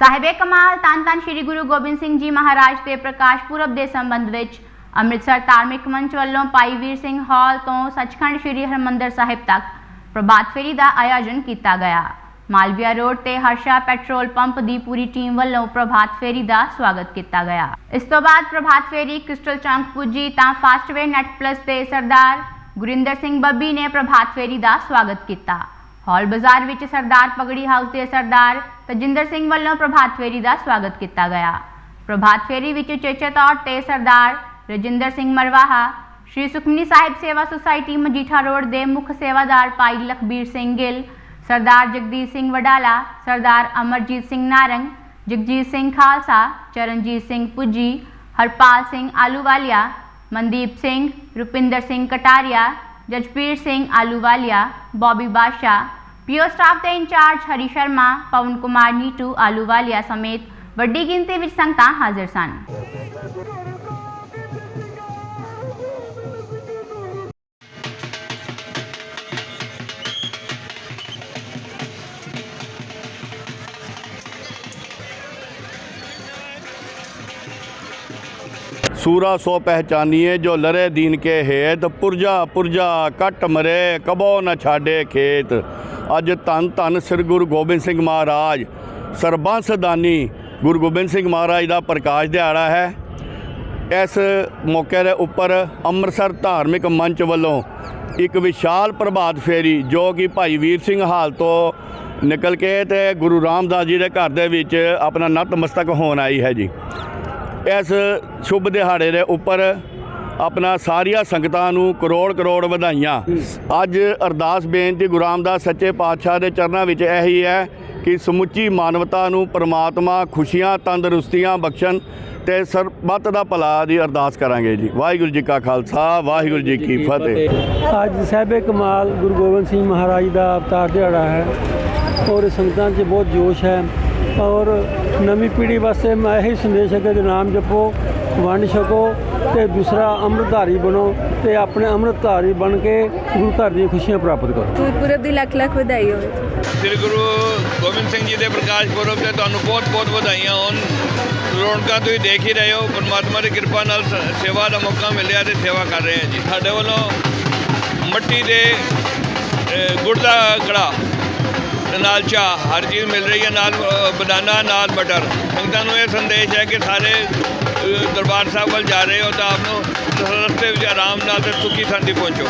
ਸਾਹਿਬੇ ਕਮਾਲ, ਧੰਨ ਧੰਨ ਸ੍ਰੀ ਗੁਰੂ ਗੋਬਿੰਦ ਸਿੰਘ ਜੀ ਮਹਾਰਾਜ ਦੇ ਪ੍ਰਕਾਸ਼ ਪੁਰਬ ਦੇ ਸੰਬੰਧ ਵਿੱਚ ਅੰਮ੍ਰਿਤਸਰ ਧਾਰਮਿਕ ਮੰਚ ਵੱਲੋਂ ਭਾਈ ਵੀਰ ਸਿੰਘ ਹਾਲ ਤੋਂ ਸੱਚਖੰਡ ਸ੍ਰੀ ਹਰਿਮੰਦਰ ਸਾਹਿਬ ਤੱਕ ਪ੍ਰਭਾਤ ਫੇਰੀ ਦਾ ਆਯੋਜਨ ਕੀਤਾ ਗਿਆ। ਮਾਲਵੀਆ ਰੋਡ ਤੇ ਹਰਸ਼ਾ ਪੈਟਰੋਲ ਪੰਪ ਦੀ ਪੂਰੀ ਟੀਮ ਵੱਲੋਂ ਪ੍ਰਭਾਤ ਫੇਰੀ ਦਾ ਸਵਾਗਤ ਕੀਤਾ ਗਿਆ। ਇਸ ਤੋਂ ਬਾਅਦ ਪ੍ਰਭਾਤ ਫੇਰੀ ਕ੍ਰਿਸਟਲ ਚੌਂਕ ਪੁੱਜੀ ਤਾਂ ਫਾਸਟਵੇ ਨੈਟ ਪਲੱਸ ਤੇ ਸਰਦਾਰ ਗੁਰਿੰਦਰ ਸਿੰਘ ਬੱਬੀ ਨੇ ਪ੍ਰਭਾਤ ਫੇਰੀ ਦਾ ਸਵਾਗਤ ਕੀਤਾ। ਹਾਲ ਬਾਜ਼ਾਰ ਵਿੱਚ ਸਰਦਾਰ ਪਗੜੀ ਹਾਊਸ ਦੇ ਸਰਦਾਰ ਤਜਿੰਦਰ ਸਿੰਘ ਵੱਲੋਂ ਪ੍ਰਭਾਤ ਫੇਰੀ ਦਾ ਸਵਾਗਤ ਕੀਤਾ ਗਿਆ। ਪ੍ਰਭਾਤ ਫੇਰੀ ਵਿੱਚ ਚੇਚੇ ਤੌਰ ਤੇ ਸਰਦਾਰ ਰਜਿੰਦਰ ਸਿੰਘ ਮਰਵਾਹਾ, ਸ਼੍ਰੀ ਸੁਖਮਨੀ ਸਾਹਿਬ ਸੇਵਾ ਸੁਸਾਇਟੀ ਮਜੀਠਾ ਰੋਡ ਦੇ ਮੁੱਖ ਸੇਵਾਦਾਰ ਭਾਈ ਲਖਬੀਰ ਸਿੰਘ ਗਿੱਲ, ਸਰਦਾਰ ਜਗਦੀਸ਼ ਸਿੰਘ ਵਡਾਲਾ, ਸਰਦਾਰ ਅਮਰਜੀਤ ਸਿੰਘ ਨਾਰੰਗ, ਜਗਜੀਤ ਸਿੰਘ ਖਾਲਸਾ, ਚਰਨਜੀਤ ਸਿੰਘ ਪੁੱਜੀ, ਹਰਪਾਲ ਸਿੰਘ ਆਲੂਵਾਲੀਆ ਮਨਦੀਪ ਸਿੰਘ, ਰੁਪਿੰਦਰ ਸਿੰਘ ਕਟਾਰੀਆ ਜਜਪੀਰ ਸਿੰਘ ਆਲੂਵਾਲੀਆ, ਬੌਬੀ ਬਾਸ਼ਾ ਪੀਓ ਸਟਾਫ ਦੇ ਇੰਚਾਰਜ ਹਰੀ ਸ਼ਰਮਾ, ਪਵਨ ਕੁਮਾਰ ਨੀਟੂ ਆਲੂਵਾਲੀਆ ਸਮੇਤ ਵੱਡੀ ਗਿਣਤੀ ਵਿੱਚ ਸੰਗਤਾਂ ਹਾਜ਼ਰ ਸਨ। ਸੂਰਾ ਸੋ ਪਹਿਚਾਨੀਏ ਜੋ ਲਰੇ ਦੀਨ ਕੇ ਹੇਤ, ਪੁਰਜਾ ਪੁਰਜਾ ਕੱਟ ਮਰੇ, ਕਬੋ ਨ ਛਾੜੇ ਖੇਤ। ਅੱਜ ਧੰਨ ਧੰਨ ਸ੍ਰੀ ਗੁਰੂ ਗੋਬਿੰਦ ਸਿੰਘ ਮਹਾਰਾਜ, ਸਰਬੰਸ ਦਾਨੀ ਗੁਰੂ ਗੋਬਿੰਦ ਸਿੰਘ ਮਹਾਰਾਜ ਦਾ ਪ੍ਰਕਾਸ਼ ਦਿਹਾੜਾ ਹੈ। ਇਸ ਮੌਕੇ ਦੇ ਉੱਪਰ ਅੰਮ੍ਰਿਤਸਰ ਧਾਰਮਿਕ ਮੰਚ ਵੱਲੋਂ ਇੱਕ ਵਿਸ਼ਾਲ ਪ੍ਰਭਾਤ ਫੇਰੀ ਜੋ ਕਿ ਭਾਈ ਵੀਰ ਸਿੰਘ ਹਾਲ ਤੋਂ ਨਿਕਲ ਕੇ ਤੇ ਗੁਰੂ ਰਾਮਦਾਸ ਜੀ ਦੇ ਘਰ ਦੇ ਵਿੱਚ ਆਪਣਾ ਨਤਮਸਤਕ ਹੋਣ ਆਈ ਹੈ ਜੀ। ਇਸ ਸ਼ੁਭ ਦਿਹਾੜੇ ਦੇ ਉੱਪਰ ਆਪਣਾ ਸਾਰੀਆਂ ਸੰਗਤਾਂ ਨੂੰ ਕਰੋੜ ਕਰੋੜ ਵਧਾਈਆਂ। ਅੱਜ ਅਰਦਾਸ ਬੇਨਤੀ ਗੁਰੂ ਰਾਮਦਾਸ ਸੱਚੇ ਪਾਤਸ਼ਾਹ ਦੇ ਚਰਨਾਂ ਵਿੱਚ ਇਹੀ ਹੈ ਕਿ ਸਮੁੱਚੀ ਮਾਨਵਤਾ ਨੂੰ ਪ੍ਰਮਾਤਮਾ ਖੁਸ਼ੀਆਂ, ਤੰਦਰੁਸਤੀਆਂ ਬਖਸ਼ਣ ਤੇ ਸਰਬੱਤ ਦਾ ਭਲਾ ਦੀ ਅਰਦਾਸ ਕਰਾਂਗੇ ਜੀ। ਵਾਹਿਗੁਰੂ ਜੀ ਕਾ ਖਾਲਸਾ, ਵਾਹਿਗੁਰੂ ਜੀ ਕੀ ਫਤਿਹ। ਅੱਜ ਸਾਹਿਬੇ ਕਮਾਲ ਗੁਰੂ ਗੋਬਿੰਦ ਸਿੰਘ ਮਹਾਰਾਜ ਦਾ ਅਵਤਾਰ ਦਿਹਾੜਾ ਹੈ ਔਰ ਸੰਗਤਾਂ 'ਚ ਬਹੁਤ ਜੋਸ਼ ਹੈ। ਔਰ ਨਵੀਂ ਪੀੜ੍ਹੀ ਵਾਸਤੇ ਮੈਂ ਇਹੀ ਸੰਦੇਸ਼ ਹੈ ਕਿ ਨਾਮ ਜਪੋ ਵੰਡ ਛਕੋ ਤੇ ਦੂਸਰਾ ਅੰਮ੍ਰਿਤਧਾਰੀ ਬਣੋ ਤੇ ਆਪਣੇ ਅੰਮ੍ਰਿਤਧਾਰੀ ਬਣ ਕੇ ਗੁਰੂ ਘਰ ਦੀਆਂ ਖੁਸ਼ੀਆਂ ਪ੍ਰਾਪਤ ਕਰੋ। ਗੁਰਪੁਰਬ ਦੀ ਲੱਖ ਲੱਖ ਵਧਾਈ ਹੋਵੇ। ਸ੍ਰੀ ਗੁਰੂ ਗੋਬਿੰਦ ਸਿੰਘ ਜੀ ਦੇ ਪ੍ਰਕਾਸ਼ ਪੁਰਬ ਤੇ ਤੁਹਾਨੂੰ ਬਹੁਤ-ਬਹੁਤ ਵਧਾਈਆਂ ਹੋਣ। ਰੌਣਕਾਂ ਤੁਸੀਂ ਦੇਖ ਹੀ ਰਹੇ ਹੋ ਪਰਮਾਤਮਾ ਦੀ ਕਿਰਪਾ ਨਾਲ ਸ- ਸੇਵਾ ਦਾ ਮੌਕਾ ਮਿਲਿਆ ਤੇ ਸੇਵਾ ਕਰ ਰਹੇ ਹਾਂ ਜੀ। ਸਾਡੇ ਵੱਲੋਂ ਮੱਟੀ ਦੇ ਗੁੜ ਦਾ ਕੜਾ ਨਾਲ ਚਾਹ ਹਰ ਚੀਜ਼ ਮਿਲ ਰਹੀ ਹੈ ਨਾਲ ਅ, ਬਨਾਨਾ ਨਾਲ ਬਟਰ ਸੰਗਤਾਂ ਨੂੰ ਇਹ ਸੰਦੇਸ਼ ਹੈ ਕਿ ਸਾਰੇ ਦਰਬਾਰ ਸਾਹਿਬ ਵੱਲ ਜਾ ਰਹੇ ਹੋ ਤਾਂ ਆਪ ਨੂੰ ਰਸਤੇ ਵਿੱਚ ਆਰਾਮ ਨਾਲ ਤੇ ਸੁੱਖੀ ਸੰਦੀ ਪਹੁੰਚੋ।